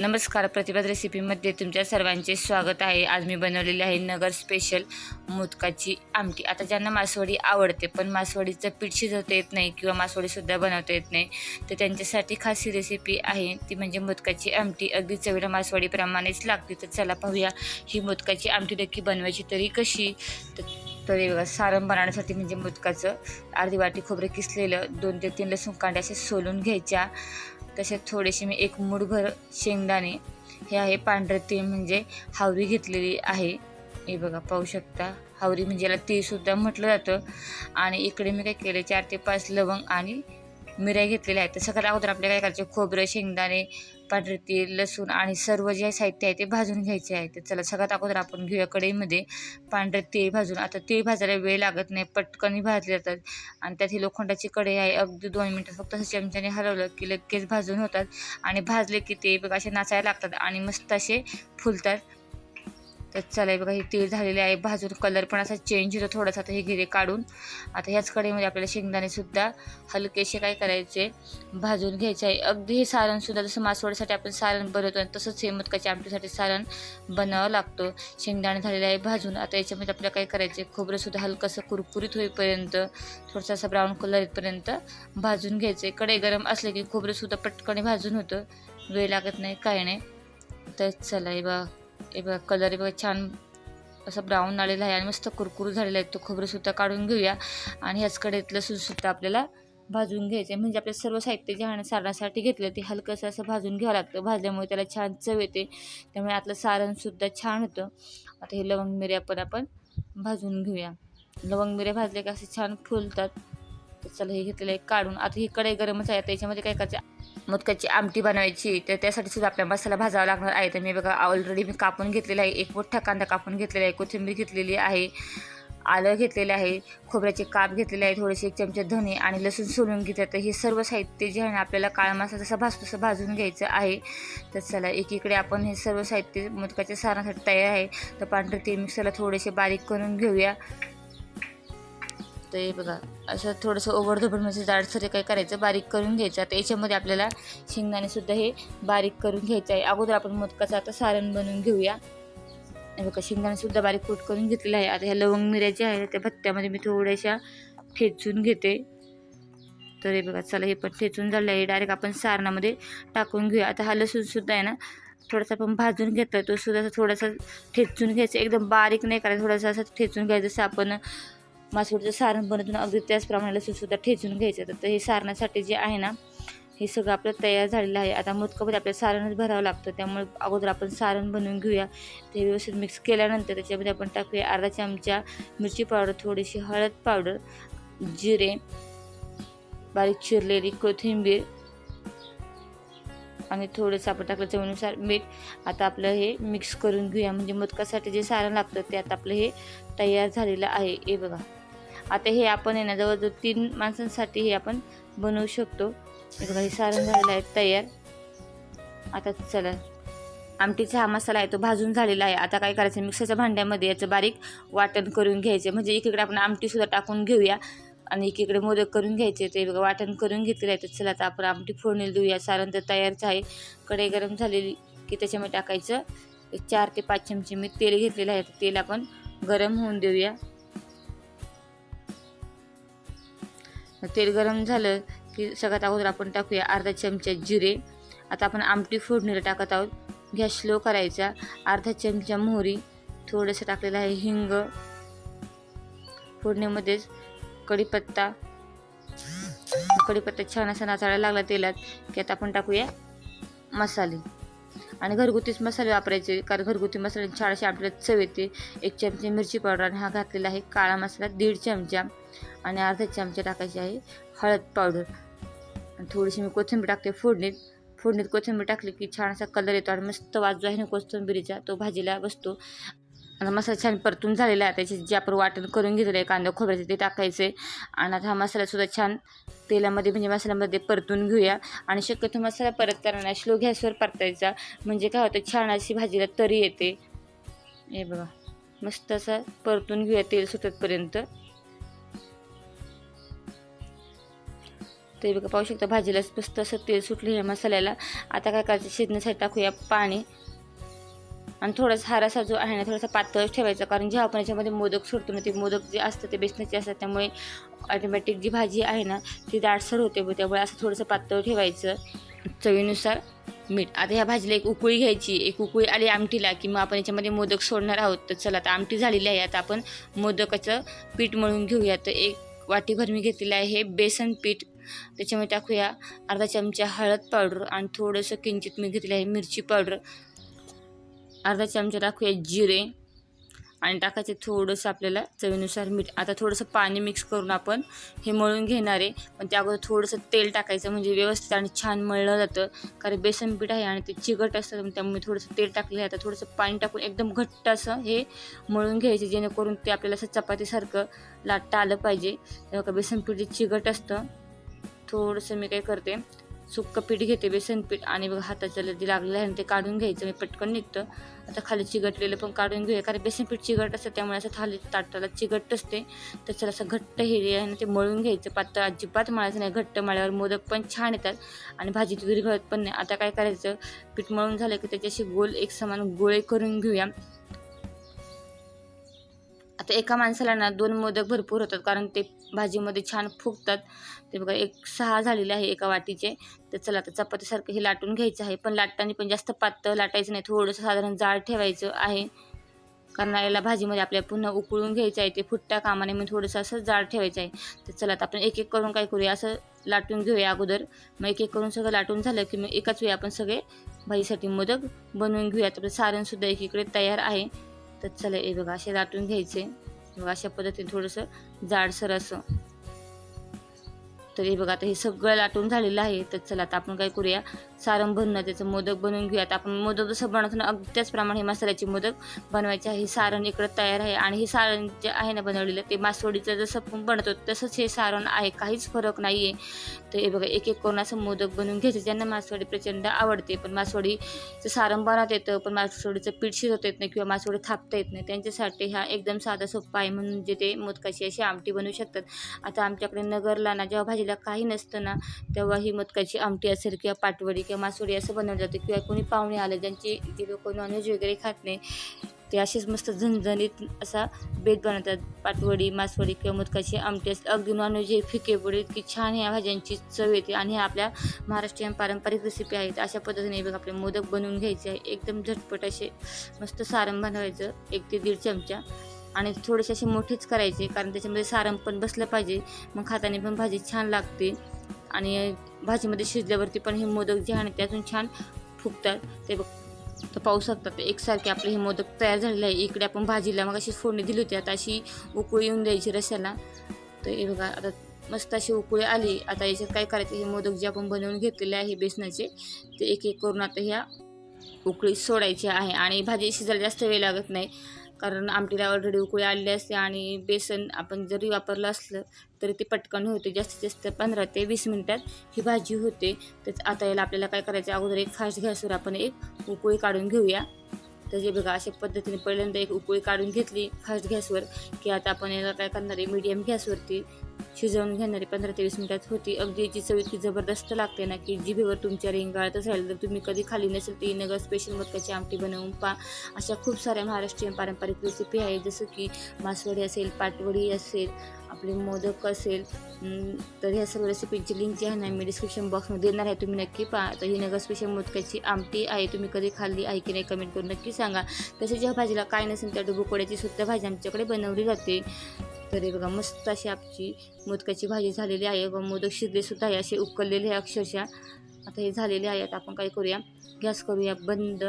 नमस्कार प्रतिभात रेसिपीमध्ये तुमच्या सर्वांचे स्वागत आहे. आज मी बनवलेली आहे नगर स्पेशल मोदकाची आमटी. आता ज्यांना मासवडी आवडते पण मासवडीचं पीठ शिजवता येत नाही किंवा मासवडीसुद्धा बनवता येत नाही तर त्यांच्यासाठी खास ही रेसिपी आहे. ती म्हणजे मोदकाची आमटी. अगदी चवीला मासवडीप्रमाणेच लागते. तर चला पाहूया ही मोदकाची आमटी नक्की बनवायची तरी कशी? तर तर बघा सारण बनवण्यासाठी म्हणजे मोदकाचं अर्धी वाटी खोबरं किसलेलं दोन ते तीन लसूण कांड्या असे सोलून घ्यायच्या. तसेच थोडेसे मी एक मुठभर शेंगदाणे हे आहे पांढरे तीळ म्हणजे हावरी घेतलेली आहे. हे बघा पाहू शकता. हावरी म्हणजे याला तीळसुद्धा म्हटलं जातं. आणि इकडे मी काय केलं चार ते पाच लवंग आणि मिऱ्या घेतलेल्या आहेत. तर सगळ्यात अगोदर आपल्याला काय करायचं? खोबरं शेंगदाणे पांढरे तीळ लसूण आणि सर्व जे साहित्य आहे ते भाजून घ्यायचे आहे. तर चला सगळ्यात अगोदर आपण घेऊया कढईमध्ये. पांढरे तीळ भाजून. आता तीळ भाजायला वेळ लागत नाही पटकन भाजले जातात. आणि त्यात ही लोखंडाची कढई आहे. अगदी दोन मिनटं फक्त असं चमच्याने हलवलं की लगेच भाजून होतात. आणि भाजले की ते बघा असे नाचायला लागतात आणि मस्त असे फुलतात. तर चला बघा हे तीळ झालेले आहे. भाजून कलर पण असा चेंज होतो थोडासा. आता हे गिरे काढून आता ह्याच कढईमध्ये आपल्याला शेंगदाणेसुद्धा हलकेसे काय करायचे भाजून घ्यायचे आहे. अगदी हे सारणसुद्धा जसं मासवडीसाठी आपण सारण बनवतो आणि तसंच हे मुदकाच्या आमटीसाठी सारण बनावं लागतो. शेंगदाणे झालेले आहे भाजून आता याच्यामध्ये आपल्याला काय करायचे खोबरंसुद्धा हलकंसं कुरकुरीत होईपर्यंत थोडंसं असं ब्राऊन कलर येतपर्यंत भाजून घ्यायचे. कढई गरम असले की खोबरंसुद्धा पटकन भाजून होतं. वेळ लागत नाही काय नाही. तर चला आहे बा हे बघा कलर बघा छान असं ब्राऊन आलेला आहे आणि मस्त कुरकुरू झालेला आहे. तो खोबरंसुद्धा काढून घेऊया. आणि ह्याच कढईत लसूणसुद्धा आपल्याला भाजून घ्यायचं म्हणजे आपलं सर्व साहित्य जे आहे सारणासाठी घेतलं ते हलकंसं असं भाजून घ्यावं लागतं. भाजल्यामुळे त्याला छान चव येते. त्यामुळे आतलं सारणसुद्धा छान होतं. आता हे लवंग मिऱ्या पण आपण भाजून घेऊया. लवंग मिऱ्या भाजले की असे छान फुलतात. तर चला हे घेतलेलं आहे काढून. आता ही कढई गरमच आहे. त्याच्यामध्ये याच्यामध्ये काय करायचं? मोदकाची आमटी बनवायची तर त्यासाठी सुद्धा आपल्या मसाला भाजावा लागणार आहे. तर मी बघा ऑलरेडी मी कापून घेतलेला आहे. एक मोठा कांदा कापून घेतलेला आहे. कोथिंबीर घेतलेली आहे. आलं घेतलेलं आहे. खोबऱ्याचे काप घेतलेले आहे. थोडेसे एक चमचे धने आणि लसूण सोलून घेतलं. तर हे सर्व साहित्य जे आहे ना आपल्याला काळा मसाला जसा भाजतो तसं भाजून घ्यायचं आहे. तर चला एकीकडे आपण हे सर्व साहित्य मोदकाच्या सारणासाठी तयार आहे. तर पांढरे ते मिक्सरला थोडेसे बारीक करून घेऊया. तर हे बघा असं थोडंसं ओघडधोबड म्हणजे जाडसर काय करायचं बारीक करून घ्यायचं. आता याच्यामध्ये आपल्याला शेंगदाणेसुद्धा हे बारीक करून घ्यायचं आहे. अगोदर आपण मोदकाचं आता सारण बनवून घेऊया. हे बघा शेंगदाणेसुद्धा बारीक कूट करून घेतलेलं आहे. आता ह्या लवंग मिऱ्या ज्या आहेत त्या भत्त्यामध्ये मी थोड्याशा ठेचून घेते. तर हे बघा चला हे पण ठेचून झालं आहे. डायरेक्ट आपण सारणामध्ये टाकून घेऊया. आता हा लसूणसुद्धा आहे ना थोडासा आपण भाजून घेतला तो सुद्धा असं थोडासा ठेचून घ्यायचं. एकदम बारीक नाही करायचं थोडासा असं ठेचून घ्यायचं जसं आपण मासवडचं सारण बनवून ना अगदी त्याचप्रमाणे लसूणसुद्धा ठेचून घ्यायचं. तर हे सारणासाठी जे आहे ना हे सगळं आपलं तयार झालेलं आहे. आता मोदकामध्ये आपल्याला सारणच भरावं लागतं. त्यामुळे अगोदर आपण सारण बनवून घेऊया. ते व्यवस्थित मिक्स केल्यानंतर त्याच्यामध्ये आपण टाकूया अर्धा चमचा मिरची पावडर थोडीशी हळद पावडर जिरे बारीक चिरलेली कोथिंबीर आणि थोडंसं आपण टाकलं चवीनुसार मीठ. आता आपलं हे मिक्स करून घेऊया. म्हणजे मोदकासाठी जे सारण लागतं ते आता आपलं हे तयार झालेलं आहे. हे बघा. आता हे आपण आहे ना जवळजवळ तीन माणसांसाठी हे आपण बनवू शकतो. हे बघा हे सारण झालेलं आहे तयार. आता चला आमटीचा हा मसाला आहे तो भाजून झालेला आहे. आता काय करायचं मिक्सरच्या भांड्यामध्ये याचं बारीक वाटण करून घ्यायचं. म्हणजे एकीकडे आपण आमटीसुद्धा टाकून घेऊया आणि एकीकडे मोदक करून घ्यायचे. ते बघा वाटण करून घेतलेलं आहे. तर चला आता आपण आमटी फोडणीला देऊया. सारण तर तयारच आहे. कढई गरम झालेली की त्याच्यामध्ये टाकायचं. चार ते पाच चमचे मी तेल घेतलेलं आहे. तेल आपण गरम होऊन देऊया. तेल गरम झालं की सगळ्यात अगोदर आपण टाकूया अर्धा चमचा जिरे. आता आपण आमटी फोडणीला टाकत आहोत. गॅस स्लो करायचा. अर्धा चमचा मोहरी थोडंसं टाकलेलं आहे हिंग. फोडणीमध्येच कढीपत्ता. कढीपत्ता छान असा नाचायला लागला तेलात की आता आपण टाकूया मसाले. आणि घरगुतीच मसाले वापरायचे कारण घरगुती मसाले छान असे आपल्याला चव येते. एक चमचे मिरची पावडर आणि हा घातलेला आहे काळा मसाला दीड चमचा. आणि अर्धा चमचा टाकायची आहे हळद पावडर. आणि थोडीशी मी कोथिंबीर टाकते फोडणीत. फोडणीत कोथिंबीर टाकली की छान असा कलर येतो आणि मस्त वाजू जो आहे ना कोथिंबीरीचा. तो भाजीला बसतो. आता मसाला छान परतून झालेला आहे. त्याचे जे आपण वाटण करून घेतलेलं आहे कांदा खोबऱ्याचं ते टाकायचे. आणि आता हा मसालासुद्धा छान तेलामध्ये म्हणजे मसाल्यामध्ये परतून घेऊया. आणि शक्यतो मसाला परतताना स्लो गॅसवर परतायचा. म्हणजे काय होतं छान अशी भाजीला तरी येते. हे बघा मस्त असं परतून घेऊया तेल सुटतपर्यंत. तर हे बघा पाहू शकता भाजीला मस्त असं तेल सुटलं ह्या मसाल्याला. आता काय करायचं शिजण्यासाठी टाकूया पाणी. आणि थोडासा हारासा जो आहे ना थोडासा पातळ ठेवायचा कारण जेव्हा आपण याच्यामध्ये मोदक सोडतो ना ते मोदक जे असतं ते बेसनाचे असतात त्यामुळे ऑटोमॅटिक जी भाजी आहे ना ती दाटसर होते त्यामुळे असं थोडंसं पातळ ठेवायचं. चवीनुसार मीठ. आता ह्या भाजीला एक उकळी घ्यायची. एक उकळी आली आमटीला की मग आपण याच्यामध्ये मोदक सोडणार आहोत तर चला आता आमटी झालेली आहे. आता आपण मोदकाचं पीठ मळून घेऊया. तर एक वाटीभर मी घेतलेलं आहे हे बेसन पीठ. त्याच्यामध्ये टाकूया अर्धा चमचा हळद पावडर आणि थोडंसं किंचित मी घेतली आहे मिरची पावडर. अर्धा चमचा टाकूया जिरे आणि टाकायचे थोडंसं आपल्याला चवीनुसार मीठ. आता थोडंसं पाणी मिक्स करून आपण हे मळून घेणार आहे. पण त्या अगोदर थोडंसं तेल टाकायचं म्हणजे व्यवस्थित आणि छान मळलं जातं. कारण बेसन पीठ आहे आणि ते चिकट असतं त्यामुळे थोडंसं तेल टाकलं आहे. आता थोडंसं पाणी टाकून एकदम घट्ट असं हे मळून घ्यायचं जेणेकरून ते आपल्याला असं चपातीसारखं लाटता आलं पाहिजे. तेव्हा बेसन पीठ चिकट असतं थोडंसं मी काय करते सुक्क पीठ घेते बेसन पीठ आणि बघा हाताच्या लदी लागलेलं आहे ते काढून घ्यायचं. मी पटकन निघतं. आता खाली चिगटलेलं पण काढून घेऊया कारण बेसन पीठ चिगट असतं त्यामुळे असं थाली ताटाला चिगट असते. त्याच्याला असं घट्ट हे ना ते मळून घ्यायचं. पातळ अजिबात मळायचं नाही घट्ट मळ्यावर मोदक पण छान येतात आणि भाजीत विरघळत पण नाही. आता काय करायचं पीठ मळून झालं की त्याच्याशी गोल एक समान गोळे करून घेऊया. आता एका माणसाला ना दोन मोदक भरपूर होतात कारण ते भाजीमध्ये छान फुगतात. ते बघा एक सहा झालेले आहे एका वाटीचे. तर चला आता चपातीसारखं हे लाटून घ्यायचं आहे. पण लाटताना पण जास्त पातळ लाटायचं नाही. थोडंसं साधारण जाड ठेवायचं आहे. कारण याला भाजीमध्ये आपल्याला पुन्हा उकळून घ्यायचं आहे. ते फुटत्या कामाने मी थोडंसं असं जाड ठेवायचं आहे. तर चला आता आपण एक एक करून काय करूया? असं लाटून घेऊया अगोदर. मग एक एक करून सगळं लाटून झालं की मग एकाच वेळी आपण सगळे भाजीसाठी मोदक बनवून घेऊया. तर सारणसुद्धा एकीकडे तयार आहे. तर चला हे बघा असे लाटून घ्यायचे. बघा अशा पद्धतीने थोडंसं जाडसर असं तर हे बघा आता हे सगळं लाटून झालेलं आहे. तर चला आता आपण काय करूया? सारण भरणं त्याचं मोदक बनवून घेऊया आता आपण मोदक जसं बनवतो ना अगदी त्याचप्रमाणे हे मसाल्याचे मोदक बनवायचे आहे. सारण इकडं तयार आहे आणि हे सारण जे आहे ना बनवलेलं ते मासवडीचं जसं बनवतो तसंच हे सारण आहे. काहीच फरक नाही आहे तर हे बघा एक एक करून असं मोदक बनवून घ्यायचे ज्यांना मासवडी प्रचंड आवडते. पण मासवडीचं सारण बनवता येतं पण मासवडीचं पीठ शिजवता येत नाही किंवा मासवडी थापता येत नाही. त्यांच्यासाठी हा एकदम साधा सोपा आहे. म्हणून जे ते मोदकाची अशी आमटी बनवू शकतात. आता आमच्याकडे नगरला ना जेव्हा भाजी भाजीला काही नसतं ना. तेव्हा ही मोदकाची आमटी असेल किंवा पाटवडी किंवा मासवडी असं बनवलं जातं किंवा कोणी पाहुणे आले ज्यांची जे लोक नॉनव्हेज वगैरे खात नाही ते असेच मस्त झणझणीत असा बेत बनवतात. पाटवडी मासवडी किंवा मदकाची आमटी असते अगदी नॉनव्हेज हे फिके पडे इतकी छान ह्या भाज्यांची चव येते आणि ह्या आपल्या महाराष्ट्रीयन पारंपरिक रेसिपी आहेत. अशा पद्धतीने बघ आपले मोदक बनवून घ्यायचे. आहे एकदम झटपट असे मस्त सारण बनवायचं. एक ते दीड चमचा. आणि थोडेसे असे मोठेच करायचे कारण त्याच्यामध्ये सारण पण बसलं पाहिजे. मग खाताने पण भाजी छान लागते. आणि भाजीमध्ये शिजल्यावरती पण हे मोदक जे आहे त्यातून छान फुगतात. ते बघ तर पाहू शकतात. एकसारखे आपले हे मोदक तयार झालेले आहे. इकडे आपण भाजीला मग अशी फोडणी दिली होती. आता अशी उकळी येऊन द्यायची रश्याला. तर हे बघा आता मस्त अशी उकळी आली. आता याच्यात काय करायचं? हे मोदक जे आपण बनवून घेतलेले आहे बेसनाचे ते एक एक करून आता ह्या उकळी सोडायची आहे. आणि भाजी शिजायला जास्त वेळ लागत नाही. कारण आमटीला ऑलरेडी उकळी आलेली असते आणि बेसन आपण जरी वापरलं असलं तरी ते पटकन होते. जास्तीत जास्त पंधरा ते वीस मिनटात ही भाजी होते. तर आता याला आपल्याला काय करायचं? अगोदर एक फास्ट गॅसवर आपण एक उकळी काढून घेऊया. तर जे बघा अशा पद्धतीने पहिल्यांदा एक उकळी काढून घेतली फास्ट गॅसवर की आता आपण याला काय करणार आहे? मीडियम गॅसवरती शिजवून घेणारी पंधरा ते वीस मिनिटात होती. अगदी याची चव इतकी जबरदस्त लागते ना की जिभेवर तुमच्या रिंगाळतच राहील जर तुम्ही कधी खाली नसेल तर नगर स्पेशल मटकाची आमटी बनवून पा. अशा खूप साऱ्या महाराष्ट्रीयन पारंपरिक रेसिपी आहे जसं की मासवडी असेल पाटवडी असेल आपले मोदक असेल तर ह्या सर्व रेसिपीची लिंक जी आहे ना मी डिस्क्रिप्शन बॉक्समध्ये देणार आहे. तुम्ही नक्की पहा. तर ही नगर स्पेशल मोदकाची आमटी आहे. तुम्ही कधी खाल्ली आहे की नाही कमेंट करून नक्की सांगा. तसेच ज्या भाजीला काय नसेल त्या डुबुकोड्याची सुद्धा भाजी आमच्याकडे बनवली जाते. तर बघा मस्त अशी आपची मोदकाची भाजी झालेली आहे. व मोदक शिजलेसुद्धा आहे असे उकळलेले आहे अक्षरशः. आता हे झालेले आहे आता आपण काय करूया? गॅस करूया बंद.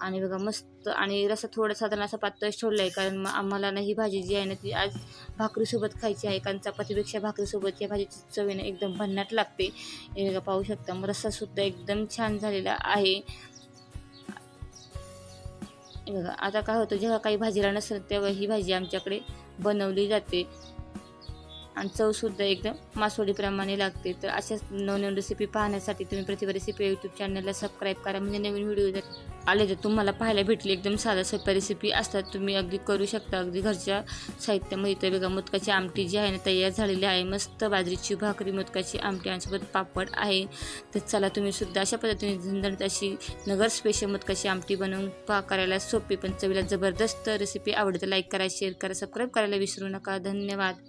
आणि बघा मस्त आणि रसा थोडा साधारण असा पातळ ठेवला आहे कारण मग आम्हाला ना ही भाजी जी आहे ना ती आज भाकरीसोबत खायची आहे. कारण चपातीपेक्षा भाकरीसोबत या भाजीची चवीनं एकदम भन्नाट लागते. हे बघा पाहू शकता मग रस्सासुद्धा एकदम छान झालेला आहे. बघा आता काय होतं जेव्हा काही भाजीला नसेल तेव्हा ही भाजी आमच्याकडे बनवली जाते. आणि चवसुद्धा एकदम मासवडीप्रमाणे लागते. तर अशाच नवनवीन रेसिपी पाहण्यासाठी तुम्ही प्रतिभा रेसिपी यूट्यूब चॅनलला सबस्क्राईब करा. म्हणजे नवीन व्हिडिओ जर आले तर तुम्हाला पाहायला भेटले एकदम साधा सोप्या रेसिपी असतात. तुम्ही अगदी करू शकता. अगदी घरच्या साहित्यामध्ये तर बघा मोदकाची आमटी जी आहे ना तयार झालेली आहे. मस्त बाजरीची भाकरी मोदकाची आमटी यांसोबत पापड आहे. तर चला तुम्ही सुद्धा अशा पद्धतीने झणझणीत अशी नगर स्पेशल मोदकाची आमटी बनवून पा करायला सोपी पण चवीला जबरदस्त रेसिपी आवडते लाईक करा शेअर करा सबस्क्राईब करायला विसरू नका. धन्यवाद.